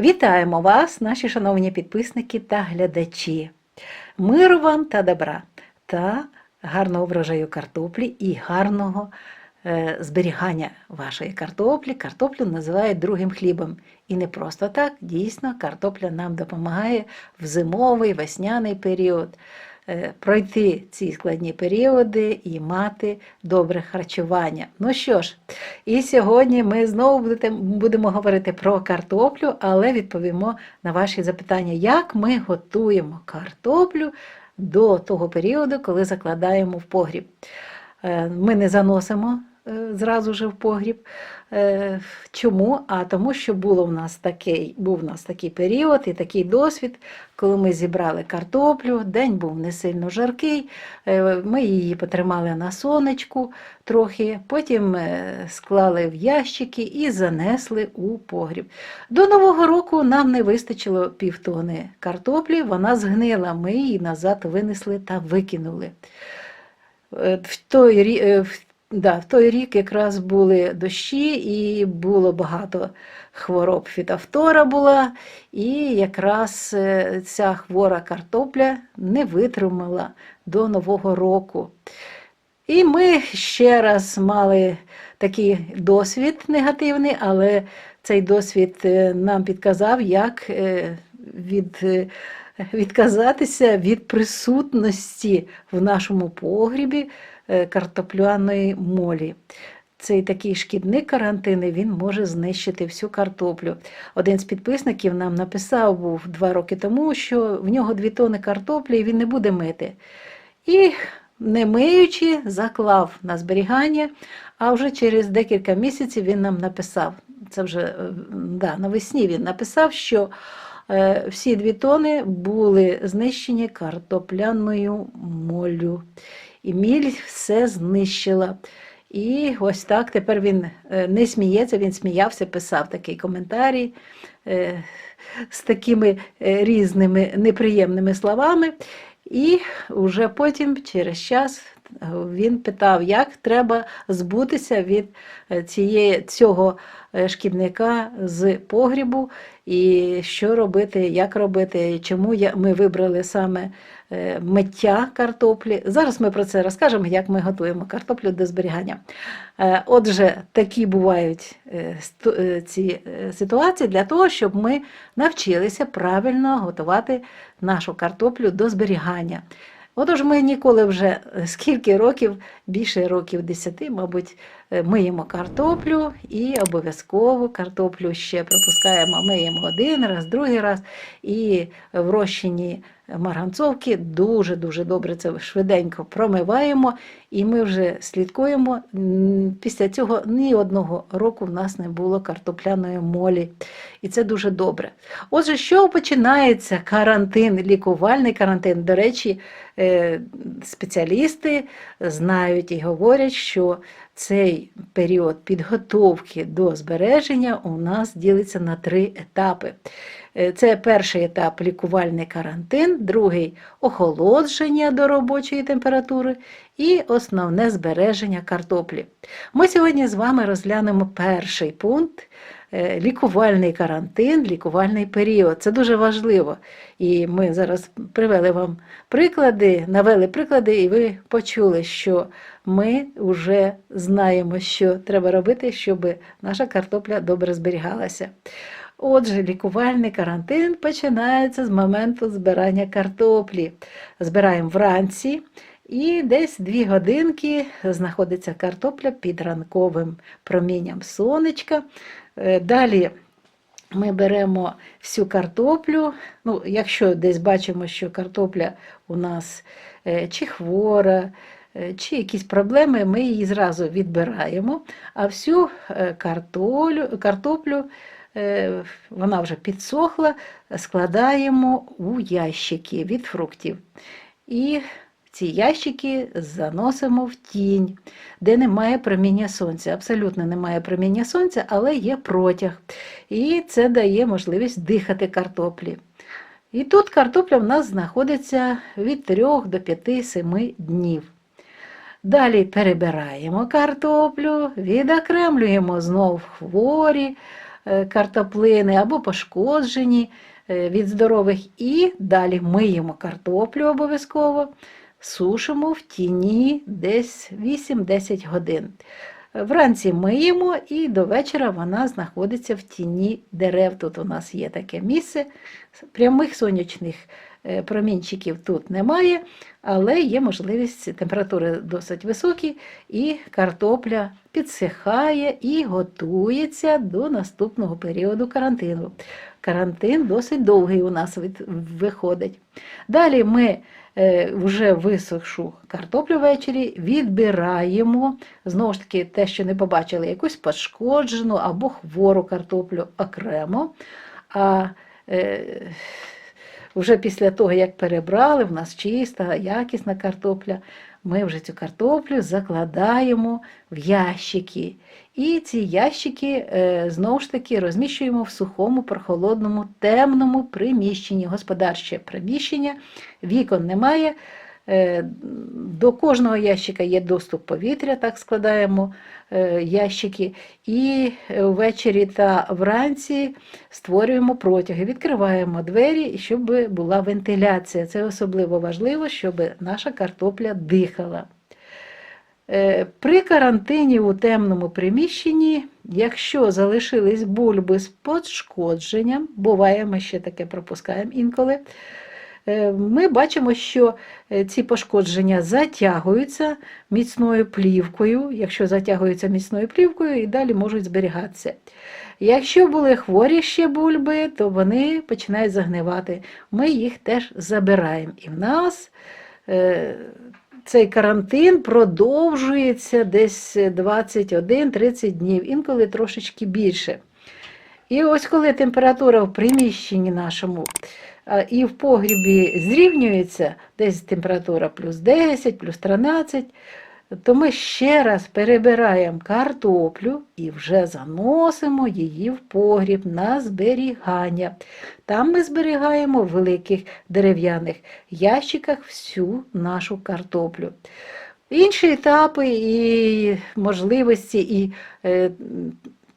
Вітаємо вас, наші шановні підписники та глядачі. Миру вам та добра, та гарного врожаю картоплі і гарного е, зберігання вашої картоплі. Картоплю називають другим хлібом. І не просто так, дійсно, картопля нам допомагає в зимовий весняний період пройти ці складні періоди і мати добре харчування. Ну що ж, і сьогодні ми знову будемо говорити про картоплю, але відповімо на ваші запитання, як ми готуємо картоплю до того періоду, коли закладаємо в погріб. Е, Ми не заносимо е, зразу ж в погріб. Е, Чому? А тому, що було в нас такий, був у нас такий період і такий досвід, коли ми зібрали картоплю, день був не сильно жаркий, е, ми її потримали на сонечку трохи, потім е, склали в ящики і занесли у погріб. До Нового року нам не вистачило півтони картоплі, вона згнила, ми її назад винесли та викинули. Е, В той, е, в- да, в той рік якраз були дощі і було багато хвороб. Фітофтора була, і якраз е, ця хвора картопля не витримала до Нового року. І ми ще раз мали такий досвід негативний, але цей досвід е, нам підказав, як е, від, відказатися від присутності в нашому погрібі картопляної молі. Цей такий шкідник карантини він може знищити всю картоплю. Один з підписників нам написав був два роки тому, що в нього дві тони картоплі і він не буде мити. І не миючи, заклав на зберігання, а вже через декілька місяців він нам написав. Це вже е, да, навесні він написав, що е, всі дві тони були знищені картопляною моллю. І міль все знищила. І ось так тепер він е, не сміється, він сміявся, писав такий коментарій е, з такими е, різними неприємними словами. І вже потім, через час, він питав, як треба збутися від цієї, цього шкідника з погрібу, і що робити, як робити, чому ми вибрали саме миття картоплі. Зараз ми про це розкажемо, як ми готуємо картоплю до зберігання. Е, Отже, такі бувають е, е, ці е, ситуації для того, щоб ми навчилися правильно готувати нашу картоплю до зберігання. Отож, ми ніколи вже е, скільки років, більше років 10, мабуть, е, миємо картоплю і обов'язково картоплю ще пропускаємо, миємо один раз, другий раз. І в розчині марганцовки дуже-дуже добре це швиденько промиваємо, і ми вже слідкуємо. Після цього ні одного року в нас не було картопляної молі. І це дуже добре. Отже, що починається карантин, лікувальний карантин. До речі, е, спеціалісти знають і говорять, що цей період підготовки до збереження у нас ділиться на три етапи. Е, Це перший етап лікувальний карантин, другий охолодження до робочої температури і основне збереження картоплі. Ми сьогодні з вами розглянемо перший пункт лікувальний карантин, лікувальний період. Це дуже важливо. І ми зараз привели вам приклади, навели приклади, і ви почули, що ми вже знаємо, що треба робити, щоб наша картопля добре зберігалася. Отже, лікувальний карантин починається з моменту збирання картоплі. Збираємо вранці, і десь дві годинки знаходиться картопля під ранковим промінням сонечка. Е, Далі ми беремо всю картоплю. Ну, якщо десь бачимо, що картопля у нас е, чи хвора, е, чи якісь проблеми, ми її зразу відбираємо, а всю картолю, картоплю, вона вже підсохла, складаємо у ящики від фруктів. І ці ящики заносимо в тінь, де немає проміння сонця. Абсолютно немає проміння сонця, але є протяг. І це дає можливість дихати картоплі. І тут картопля в нас знаходиться від 3 до 5-7 днів. Далі перебираємо картоплю, відокремлюємо знов хворі е, картоплини або пошкоджені е, від здорових. І далі миємо картоплю обов'язково, сушимо в тіні десь 8-10 годин. Вранці миємо і до вечора вона знаходиться в тіні дерев. Тут у нас є таке місце. Прямих сонячних промінчиків тут немає, але є можливість температури досить високі, і картопля підсихає і готується до наступного періоду карантину. Карантин досить довгий у нас виходить. Далі ми е, вже висохшу картоплю ввечері, відбираємо, знову ж таки, те, що не побачили, якусь пошкоджену або хвору картоплю окремо. А е, вже після того, як перебрали, в нас чиста, якісна картопля, ми вже цю картоплю закладаємо в ящики. І ці ящики е, знову ж таки розміщуємо в сухому, прохолодному, темному приміщенні, господарче приміщення, вікон немає. Е, До кожного ящика є доступ повітря, так складаємо е, ящики. І ввечері та вранці створюємо протяги, відкриваємо двері, щоб була вентиляція. Це особливо важливо, щоб наша картопля дихала. Е, При карантині у темному приміщенні, якщо залишились бульби з пошкодженням, буває, ми ще таке пропускаємо інколи, е, ми бачимо, що е, ці пошкодження затягуються міцною плівкою, якщо затягуються міцною плівкою, і далі можуть зберігатися. Якщо були хворі ще бульби, то вони починають загнивати. Ми їх теж забираємо. І в нас е, цей карантин продовжується десь 21-30 днів, інколи трошечки більше. І ось коли температура в приміщенні нашому і в погрібі зрівнюється, десь температура плюс 10, плюс 13, то ми ще раз перебираємо картоплю і вже заносимо її в погріб на зберігання. Там ми зберігаємо в великих дерев'яних ящиках всю нашу картоплю. Інші етапи і можливості, і е,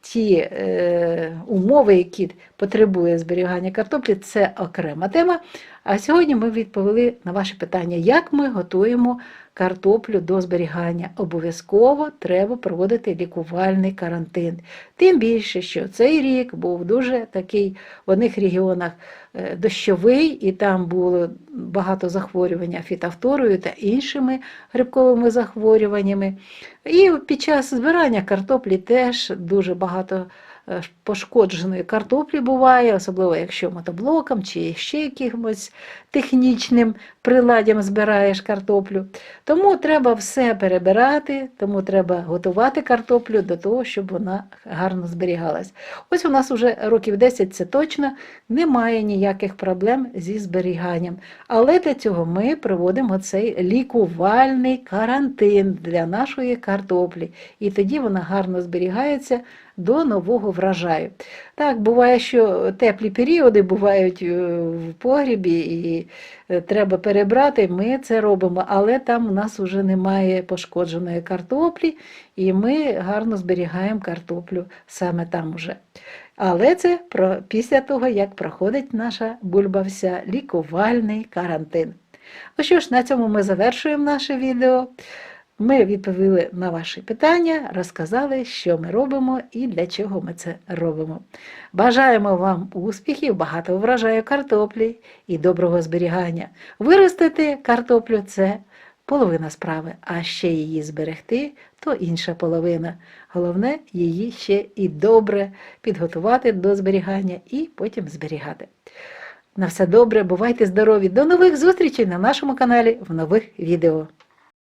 ті е, умови, які потребує зберігання картоплі, це окрема тема. А сьогодні ми відповіли на ваше питання, як ми готуємо картоплю до зберігання. Обов'язково треба проводити лікувальний карантин. Тим більше, що цей рік був дуже такий в одних регіонах е, дощовий, і там було багато захворювання фітофторою та іншими грибковими захворюваннями. І під час збирання картоплі теж дуже багато пошкодженої картоплі буває, особливо якщо мотоблоком чи ще якимось технічним приладдям збираєш картоплю. Тому треба все перебирати, тому треба готувати картоплю до того, щоб вона гарно зберігалась. Ось у нас вже років 10 це точно немає ніяких проблем зі зберіганням. Але для цього ми проводимо цей лікувальний карантин для нашої картоплі. І тоді вона гарно зберігається до нового врожаю. Так, буває, що теплі періоди бувають е, в погрібі і е, треба перебрати, ми це робимо, але там у нас вже немає пошкодженої картоплі, і ми гарно зберігаємо картоплю саме там уже. Але це про, після того, як проходить наша бульба вся лікувальний карантин. Ну що ж, на цьому ми завершуємо наше відео. Ми відповіли на ваші питання, розказали, що ми робимо і для чого ми це робимо. Бажаємо вам успіхів, багато врожаю картоплі і доброго зберігання. Виростити картоплю це половина справи, а ще її зберегти то інша половина. Головне, її ще і добре підготувати до зберігання і потім зберігати. На все добре, бувайте здорові! До нових зустрічей на нашому каналі в нових відео.